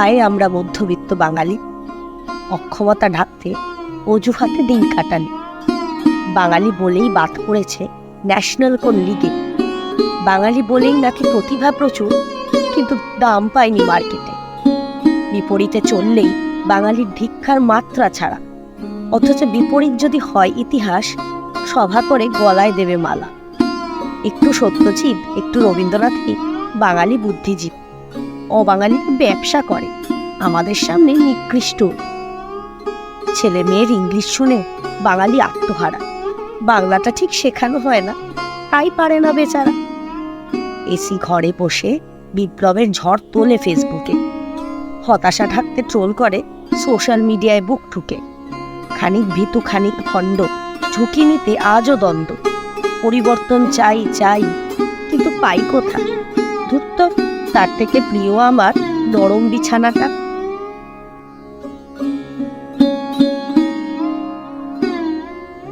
হায় আমরা মধ্যবিত্ত বাঙালি? অক্ষমতা ঢাকতে অজুহাতে দিন কাটালি। বাঙালি বলেই বাদ পড়েছে ন্যাশনাল কোন লিগে। বাঙালি বলেই নাকি প্রতিভা প্রচুর, কিন্তু দাম পায়নি মার্কেটে। বিপরীতে চললেই বাঙালির ভিক্ষার মাত্রা ছাড়া। অথচ বিপরীত যদি হয় ইতিহাস, সভা করে গলায় দেবে মালা। একটু সত্যজিৎ, একটু রবীন্দ্রনাথই বাঙালি বুদ্ধিজীব। অবাঙালির ব্যবসা করে। আমাদের সামনে নিকৃষ্ট। ছেলে মেয়ের ইংলিশ শুনে বাঙালি আত্মহারা। বাংলাটা ঠিক শেখানো হয় না, তাই পারে না বেচারা। এসি ঘরে বসে বিপ্লবের ঝড় তোলে ফেসবুকে হতাশা ঢাকতে ট্রোল করে সোশ্যাল মিডিয়ায় বুক ঠুকে। খানিক ভীতু, খানিক খণ্ড, ঝুঁকি নিতে আজও দ্বন্দ্ব। পরিবর্তন চাই চাই, কিন্তু পাই কোথা ধুত্তর তার থেকে প্রিয় আমার নরম বিছানাটা